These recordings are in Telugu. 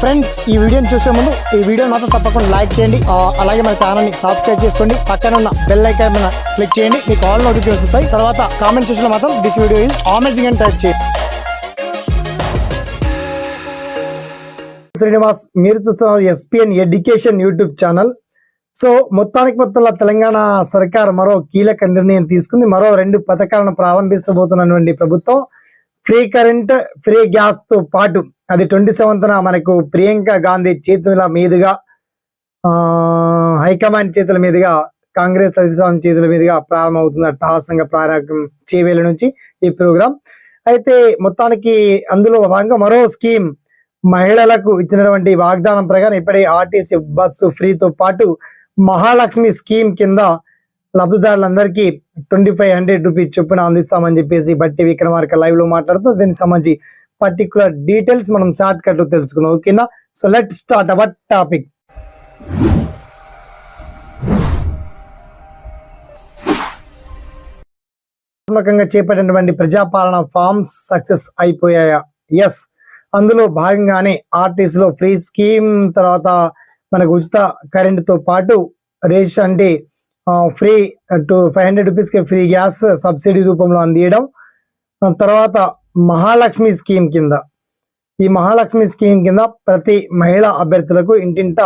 ఫ్రెండ్స్ ఈ వీడియోని చూసే ముందు ఈ వీడియో మాత్రం తప్పకుండా లైక్ చేయండి. అలాగే మన ఛానల్ని సబ్స్క్రైబ్ చేసుకోండి. పక్కన ఉన్న బెల్ ఐకాన్ మీద క్లిక్ చేయండి. మీకు ఆల్ నోటిఫికేషన్ వస్తాయి. తర్వాత కామెంట్ చూసిన మాత్రం దిస్ వీడియో ఇస్ అమేజింగ్ అని టైప్ చేయండి. శ్రీనివాస్ మీరు చూస్తున్నారు SPN education YouTube channel so మొత్తానికి మొత్తంలో తెలంగాణ సర్కార్ మరో కీలక నిర్ణయం తీసుకుంది. మరో రెండు పథకాలను ప్రారంభిస్తబోతున్నటువంటి ప్రభుత్వం. ఫ్రీ కరెంట్ ఫ్రీ గ్యాస్తో పాటు అది ట్వంటీ సెవెంత్న మనకు ప్రియాంక గాంధీ చేతుల మీదుగా ఆ, హైకమాండ్ చేతుల మీదుగా కాంగ్రెస్ అధిష్టానం చేతుల మీదుగా ప్రారంభమవుతుంది అట్టహాసంగా ప్రారంభం చేవేల నుంచి ఈ ప్రోగ్రాం. అయితే మొత్తానికి అందులో భాగంగా మరో స్కీమ్ మహిళలకు ఇచ్చినటువంటి వాగ్దానం ప్రకారం ఇప్పుడే ఆర్టీసీ బస్సు ఫ్రీతో పాటు మహాలక్ష్మి స్కీమ్ కింద లబ్ధిదారులందరికీ ట్వంటీ ఫైవ్ హండ్రెడ్ రూపీస్ చొప్పున అందిస్తామని చెప్పేసి బట్టి విక్రమార్క లైవ్లో మాట్లాడుతూ దీనికి సంబంధించి పర్టికులర్ డీటెయిల్స్ మనం షార్ట్ కట్లో తెలుసుకుందాం. ఓకేనా so let start our topic ఆత్మకంగా చేపట్టినటువంటి ప్రజాపాలన ఫార్మ్స్ సక్సెస్ అయిపోయాయా? ఎస్ అందులో భాగంగానే ఆర్టీసీలో ఫ్రీ స్కీమ్ తర్వాత మనకు ఉచిత కరెంటుతో పాటు రేషన్ అంటే ఫ్రీ టు ఫైవ్ హండ్రెడ్ రూపీస్కి ఫ్రీ గ్యాస్ సబ్సిడీ రూపంలో అందియడం. తర్వాత మహాలక్ష్మి స్కీమ్ కింద. ఈ మహాలక్ష్మి స్కీమ్ కింద ప్రతి మహిళా అభ్యర్థులకు ఇంటింట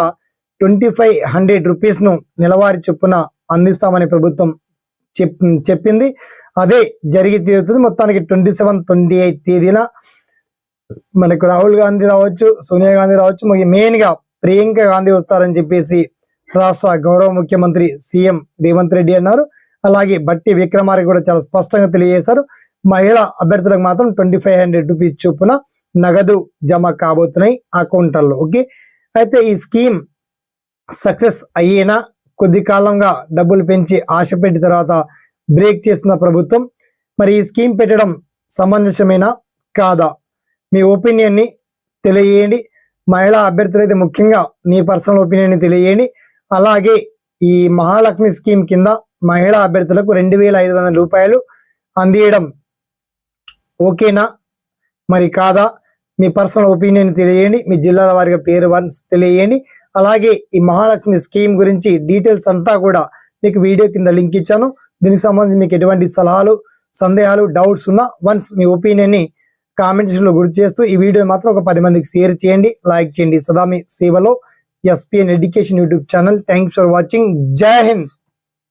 ట్వంటీ ఫైవ్ హండ్రెడ్ రూపీస్ను నెలవారీ చొప్పున అందిస్తామని ప్రభుత్వం చెప్పింది. అదే జరిగి తీరుతుంది. మొత్తానికి ట్వంటీ సెవెన్ ట్వంటీ ఎయిట్ తేదీన మనకు రాహుల్ గాంధీ రావచ్చు సోనియా గాంధీ రావచ్చు. మెయిన్గా ప్రియాంక గాంధీ వస్తారని చెప్పేసి రాష్ట్ర గౌరవ ముఖ్యమంత్రి సీఎం రేవంత్ రెడ్డి అన్నారు. అలాగే బట్టి విక్రమార్క కూడా చాలా స్పష్టంగా తెలియజేశారు. మహిళా అభ్యర్థులకు మాత్రం ట్వంటీ ఫైవ్ హండ్రెడ్ రూపీస్ చొప్పున నగదు జమ కాబోతున్నాయి అకౌంట్లలో ఓకే? అయితే ఈ స్కీమ్ సక్సెస్ అయ్యేనా కొద్ది కాలంగా డబ్బులు పెంచి ఆశ పెట్టి తర్వాత బ్రేక్ చేస్తున్న ప్రభుత్వం. మరి ఈ స్కీమ్ పెట్టడం సమంజసమేనా? కాదా? మీ ఒపీనియన్ని తెలియజేయండి. మహిళా అభ్యర్థులు అయితే ముఖ్యంగా మీ పర్సనల్ ఒపీనియన్ని తెలియజేయండి. అలాగే ఈ మహాలక్ష్మి స్కీమ్ కింద మహిళా అభ్యర్థులకు రెండు వేల ఐదు వందల రూపాయలు అందియడం ఓకేనా? మరి కాదా? మీ పర్సనల్ ఒపీనియన్ తెలియజేయండి మీ జిల్లాల వారిగా పేరు వన్స్ తెలియజేయండి అలాగే ఈ మహాలక్ష్మి స్కీమ్ గురించి డీటెయిల్స్ అంతా కూడా మీకు వీడియో కింద లింక్ ఇచ్చాను. దీనికి సంబంధించి మీకు ఎటువంటి సలహాలు సందేహాలు డౌట్స్ ఉన్నా వన్స్ మీ ఒపీనియన్ని ని కామెంట్స్ గుర్తు చేస్తూ ఈ వీడియో మాత్రం ఒక పది మందికి షేర్ చేయండి లైక్ చేయండి. సదా మీ సేవలో ESPN Education YouTube channel. Thanks for watching. Jai Hind.